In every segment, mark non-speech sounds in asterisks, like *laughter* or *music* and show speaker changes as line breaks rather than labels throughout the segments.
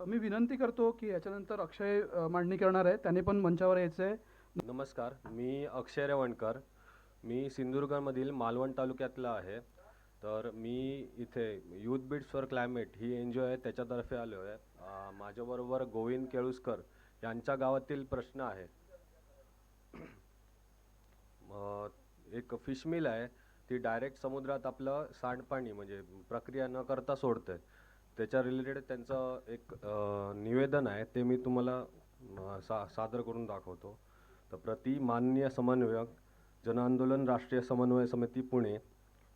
मी विनंती करतो की याच्यानंतर अक्षय मांडणी करणार आहे. त्याने पण मंचावर यायचं आहे.
नमस्कार मी अक्षय रेवणकर. मी सिंधुदुर्गमधील मालवण तालुक्यातला आहे. तर मी इथे यूथ बीट्स फॉर क्लायमेट ही एन जी ओ आहे त्याच्यातर्फे आलो आहे. माझ्याबरोबर गोविंद केळुसकर यांच्या गावातील प्रश्न आहे. एक फिश मिल आहे. ती डायरेक्ट समुद्रात आपलं सांडपाणी म्हणजे प्रक्रिया न करता सोडते. त्याच्या रिलेटेड त्यांचं एक निवेदन आहे ते मी तुम्हाला सा सादर करून दाखवतो. तर प्रति माननीय समन्वयक जनआंदोलन राष्ट्रीय समन्वय समिती पुणे.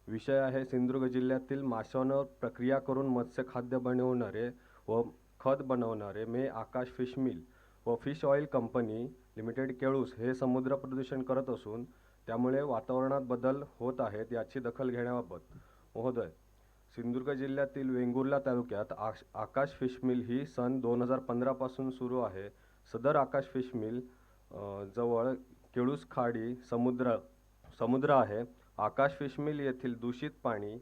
विषय आहे सिंधुदुर्ग जिल्ह्यातील माशांवर प्रक्रिया करून मत्स्यखाद्य बनवणारे व खत बनवणारे मे आकाश फिश मिल व fish oil company limited Kelus हे समुद्र प्रदूषण करत असून त्यामुळे वातावरणात बदल होत आहेत याची दखल घेण्याबाबत. महोदय सिंधुदुर्ग जिल्ह्यातील वेंगुर्ला तालुक्यात आश आकाश फिश मिल ही सन दोन हजार पंधरापासून सुरू आहे. सदर आकाश फिश मिल जवळ केळूस खाडी समुद्र समुद्र आहे. आकाश फिश मिल येथील दूषित पाणी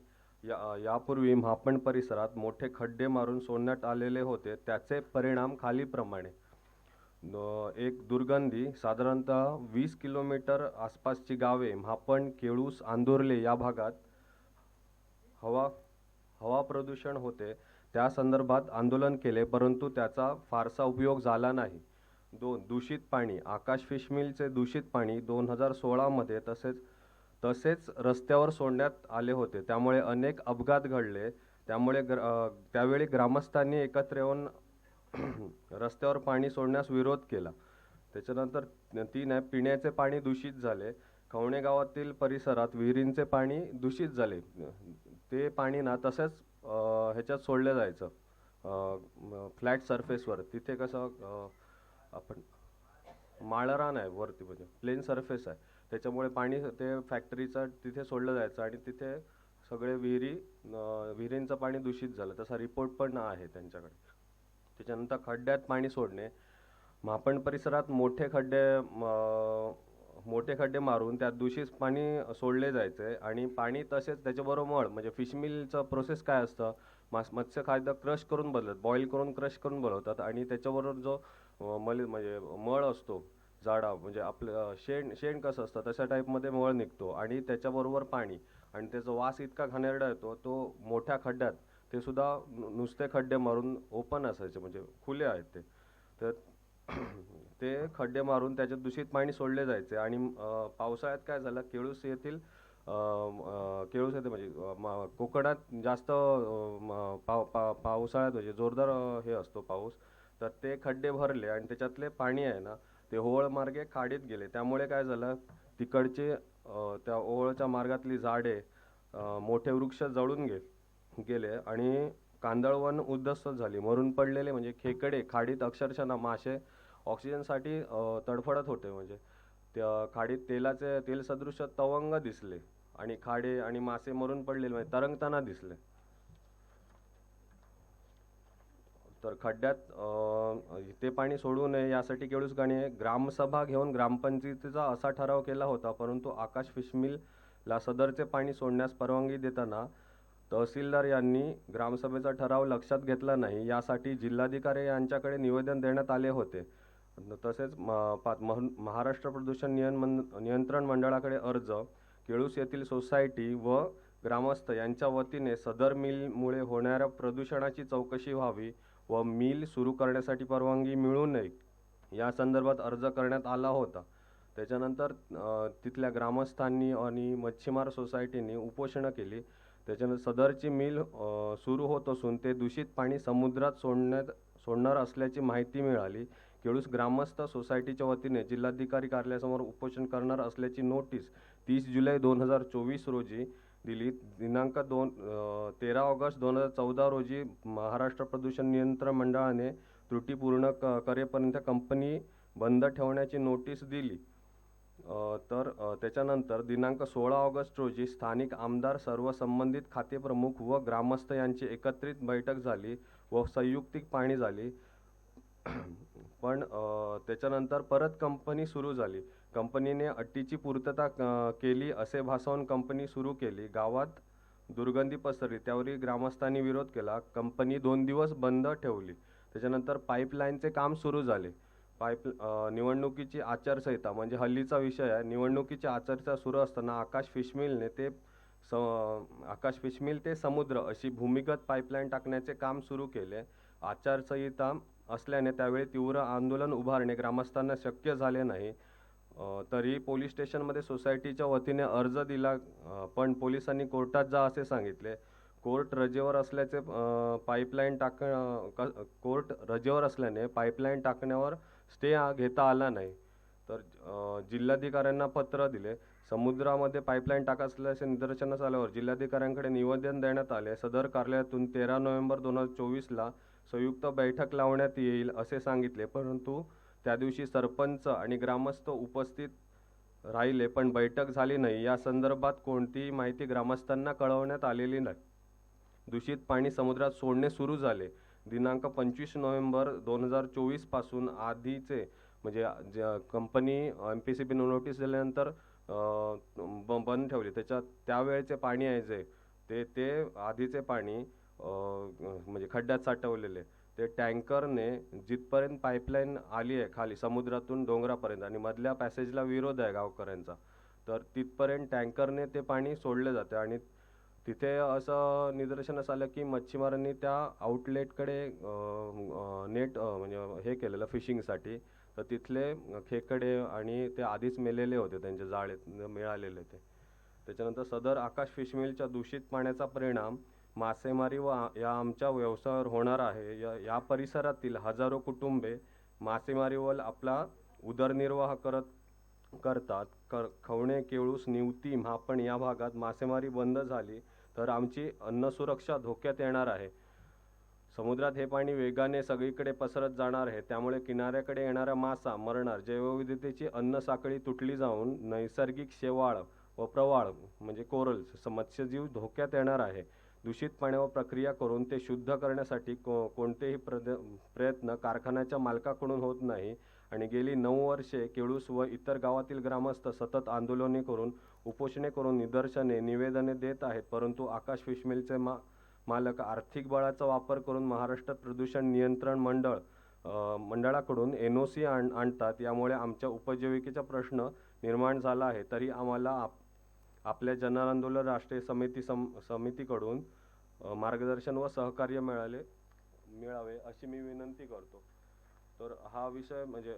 या यापूर्वी म्हापण परिसरात मोठे खड्डे मारून सोडण्यात आलेले होते. त्याचे परिणाम खालीप्रमाणे एक दुर्गंधी साधारणतः वीस किलोमीटर आसपासची गावे म्हापण केळूस आंदोर्ले या भागात हवा हवा प्रदूषण होते त्या संदर्भात आंदोलन केले परंतु त्याचा फारसा उपयोग झाला नाही. दोन दूषित पाणी. आकाश फिशमिलचे दूषित पाणी दोन हजार सोळामध्ये तसेच तसेच रस्त्यावर सोडण्यात आले होते. त्यामुळे अनेक अपघात घडले. त्यामुळे ग्र त्यावेळी ग्रामस्थांनी एकत्र येऊन *clears throat* रस्त्यावर पाणी सोडण्यास विरोध केला. त्याच्यानंतर तीन आहे पिण्याचे पाणी दूषित झाले. खवणे गावातील परिसरात विहिरींचे पाणी दूषित झाले. ते पाणी ना तसंच ह्याच्यात सोडलं जायचं. फ्लॅट सरफेसवर. तिथे कसं आपण माळरान आहे वरती म्हणजे प्लेन सरफेस आहे. त्याच्यामुळे पाणी ते फॅक्टरीचं तिथे सोडलं जायचं आणि तिथे सगळे विहिरी विहिरींचं पाणी दूषित झालं. तसा रिपोर्ट पण आहे त्यांच्याकडे. त्याच्यानंतर खड्ड्यात पाणी सोडणे. मापण परिसरात मोठे खड्डे मोठे खड्डे मारून त्यात दूषित पाणी सोडले जायचे आणि पाणी तसेच त्याच्याबरोबर मळ म्हणजे फिश मिलचं प्रोसेस काय असतं? मास मत्स्य खाद्य क्रश करून बदलतात बॉईल करून क्रश करून बनवतात आणि त्याच्याबरोबर जो मल म्हणजे मळ असतो जाडा म्हणजे आपलं शेण शेण कसं असतं तशा टाईपमध्ये मळ निघतो आणि त्याच्याबरोबर पाणी आणि त्याचा वास इतका घाणेरडा येतो तो मोठ्या खड्ड्यात ते सुद्धा नु- नुसते खड्डे मारून ओपन असायचे म्हणजे खुले आहेत ते. तर ते खड्डे मारून त्याच्यात दूषित पाणी सोडले जायचे. आणि पावसाळ्यात काय झालं केळूस येथील केळूस येथे म्हणजे कोकणात जास्त पाव पा पावसाळ्यात म्हणजे जोरदार हे असतो पाऊस. तर ते खड्डे भरले आणि त्याच्यातले पाणी आहे ना ते ओहोळ मार्गे खाडीत गेले. त्यामुळे काय झालं तिकडचे त्या ओहळच्या मार्गातली झाडे मोठे वृक्ष जळून गे गेले आणि कांदळवन उद्ध्वस्त झाली. मरून पडलेले म्हणजे खेकडे खाडीत अक्षरशः ना मासे ऑक्सिजनसाठी तडफडत होते म्हणजे. त्या खाडीत तेलाचे तेल सदृश तवंग दिसले आणि खाडे आणि मासे मरून पडलेले म्हणजे तरंगताना दिसले. तर खड्ड्यात ते पाणी सोडू नये यासाठी केळूस गाणे ग्रामसभा घेऊन ग्रामपंचायतीचा असा ठराव केला होता परंतु आकाश फिशमिलला सदरचे पाणी सोडण्यास परवानगी देताना तहसीलदार यांनी ग्रामसभेचा ठराव लक्षात घेतला नाही. यासाठी जिल्हाधिकारी यांच्याकडे निवेदन देण्यात आले होते. तसेच म- पा- मह- महाराष्ट्र प्रदूषण नियमन नियंत्रण मंडळाकडे अर्ज केळूस येथील सोसायटी व ग्रामस्थ यांच्या वतीने सदर मिलमुळे होणाऱ्या प्रदूषणाची चौकशी व्हावी व मिल सुरू करण्यासाठी परवानगी मिळू नये या संदर्भात अर्ज करण्यात आला होता. त्याच्यानंतर तिथल्या ग्रामस्थांनी आणि मच्छीमार सोसायटीने उपोषणं केली. त्याच्यानंतर सदरची मिल सुरू होत असून ते दूषित पाणी समुद्रात सोडण्यात सोडणार असल्याची माहिती मिळाली. केळूस ग्रामस्थ सोसायटीच्या वतीने जिल्हाधिकारी कार्यालयासमोर उपोषण करणार असल्याची नोटीस तीस जुलै दोन हजार चोवीस रोजी दिली. दिनांक दोन तेरा ऑगस्ट दोन हजार चौदा रोजी महाराष्ट्र प्रदूषण नियंत्रण मंडळाने त्रुटी पूर्ण क करेपर्यंत कंपनी बंद ठेवण्याची नोटीस दिली. तर त्याच्यानंतर दिनांक सोळा ऑगस्ट रोजी स्थानिक आमदार सर्व संबंधित खातेप्रमुख व ग्रामस्थ यांची एकत्रित बैठक झाली व संयुक्तिक पाहणी झाली. पण त्याच्यानंतर परत कंपनी सुरू झाली. कंपनीने अटीची पूर्तता केली असे भासवून कंपनी सुरू केली. गावात दुर्गंधी पसरली त्यावेळी ग्रामस्थांनी विरोध केला. कंपनी दोन दिवस बंद ठेवली. त्याच्यानंतर पाईपलाईनचे काम सुरू झाले. पाईप निवडणुकीची आचारसंहिता म्हणजे हल्लीचा विषय आहे. निवडणुकीची आचारसंहिता सुरू असताना आकाश फिशमिलने ते स आकाश फिशमिल ते समुद्र अशी भूमिगत पाईपलाईन टाकण्याचे काम सुरू केले. आचारसंहिता असल्याने त्यावेळी तीव्र आंदोलन उभारणे ग्रामस्थांना शक्य झाले नाही. तरी पोलीस स्टेशनमध्ये सोसायटीच्या वतीने अर्ज दिला पण पोलिसांनी कोर्टात जा असे सांगितले. कोर्ट रजेवर असल्याचे पाईपलाईन टाक क- कोर्ट रजेवर असल्याने पाईपलाईन टाकण्यावर स्टे घेता आला नाही. तर जिल्हाधिकाऱ्यांना पत्र दिले. समुद्रामध्ये पाईपलाईन टाका असल्याचे निदर्शनास आल्यावर जिल्हाधिकाऱ्यांकडे निवेदन देण्यात आले. सदर कार्यालयातून तेरा नोव्हेंबर दोन हजार चोवीसला संयुक्त बैठक लावण्यात येईल असे सांगितले. परंतु त्या दिवशी सरपंच आणि ग्रामस्थ उपस्थित राहिले पण बैठक झाली नाही. या संदर्भात कोणतीही माहिती ग्रामस्थांना कळवण्यात आलेली नाही. दूषित पाणी समुद्रात सोडणे सुरू झाले. दिनांक पंचवीस नोव्हेंबर दोन हजार चोवीसपासून आधीचे म्हणजे ज्या company M P C B notice दिल्यानंतर ब- बंद ठेवली. त्याच्यात त्यावेळेचे पाणी आहे जे ते ते आधीचे पाणी म्हणजे खड्ड्यात साठवलेले. ते टँकरने जिथपर्यंत पाईपलाईन आली आहे खाली समुद्रातून डोंगरापर्यंत आणि मधल्या पॅसेजला विरोध आहे गावकऱ्यांचा तर तिथपर्यंत टँकरने ते पाणी सोडले जाते आणि तिथे असं निदर्शनास आलं की मच्छीमारांनी त्या आउटलेटकडे नेट म्हणजे हे केलेलं फिशिंगसाठी तर तिथले खेकडे आणि ते आधीच मेलेले होते त्यांचे जाळे मिळालेले ते. त्याच्यानंतर सदर आकाश फिशमिलच्या दूषित पाण्याचा परिणाम मासेमारी व या आमच्या व्यवसायावर होणार आहे. या या परिसरातील हजारो कुटुंबे मासेमारीवर आपला उदरनिर्वाह करत करतात. कर खवणे केळूस निवती म्हापण या भागात मासेमारी बंद झाली तर आमची अन्नसुरक्षा धोक्यात येणार आहे. समुद्रात हे पाणी वेगाने सगळीकडे पसरत जाणार आहे. त्यामुळे किनाऱ्याकडे येणारा मासा मरणार. जैवविविधतेची अन्न साखळी तुटली जाऊन नैसर्गिक शेवाळ व प्रवाळ म्हणजे कोरल्स मत्स्यजीव धोक्यात येणार आहे. दूषित पाण्यावर प्रक्रिया करून ते शुद्ध करण्यासाठी को कोणतेही प्रद प्रयत्न कारखान्याच्या मालकाकडून होत नाही. आणि गेली नऊ वर्षे केळूस व इतर गावातील ग्रामस्थ सतत आंदोलने करून उपोषणे करून निदर्शने निवेदने देत आहेत. परंतु आकाश फिशमिलचे मा मालक आर्थिक बळाचा वापर करून महाराष्ट्र प्रदूषण नियंत्रण मंडळ मंडळाकडून एन ओ सी आण आणतात. यामुळे आमच्या उपजीविकेचा प्रश्न निर्माण झाला आहे. तरी आम्हाला आप आपल्या जनआंदोलन राष्ट्रीय समिती सम समितीकडून मार्गदर्शन व सहकार्य मिळाले मिळावे अशी मी विनंती करतो. तर हा विषय म्हणजे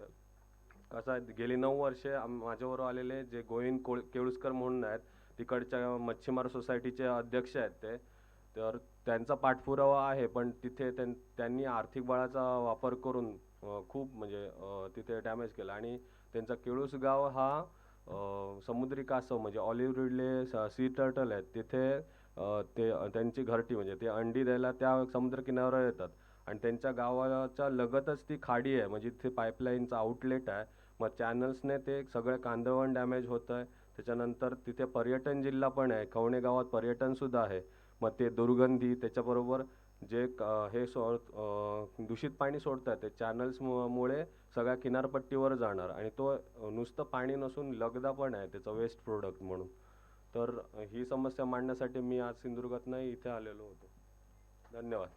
कसा आहे गेली नऊ वर्षे आम माझ्याबरोबर आलेले जे गोविंद कोळ केळुसकर म्हणून आहेत तिकडच्या मच्छीमार सोसायटीचे अध्यक्ष आहेत ते तर त्यांचा पाठपुरावा आहे पण तिथे त्यां त्यांनी आर्थिक बळाचा वापर करून खूप म्हणजे तिथे डॅमेज केला. आणि त्यांचा केळूस गाव हा समुद्री कासव म्हणजे ऑलिव्ह रिडले सी टर्टल आहेत तिथे ते त्यांची घरटी म्हणजे ते अंडी द्यायला त्या समुद्रकिनाऱ्यावर येतात. आणि त्यांच्या गावाच्या लगतच ती खाडी आहे म्हणजे तिथे पाईपलाईनचं आउटलेट आहे. मग चॅनल्सने ते सगळं कांदळवण डॅमेज होतं आहे त्याच्यानंतर तिथे पर्यटन जिल्हा पण आहे खवणे गावात पर्यटनसुद्धा आहे. मग ते दुर्गंधी त्याच्याबरोबर जे क- हे सोड दूषित पाणी सोडतात ते चॅनल्स मुळे सगळ्या किनारपट्टीवर जाणार. आणि तो नुसतं पाणी नसून लगदा पण आहे त्याचं वेस्ट प्रोडक्ट म्हणून. तर ही समस्या मांडण्यासाठी मी आज सिंधुदुर्गातनं इथे आलेलो होतो. धन्यवाद.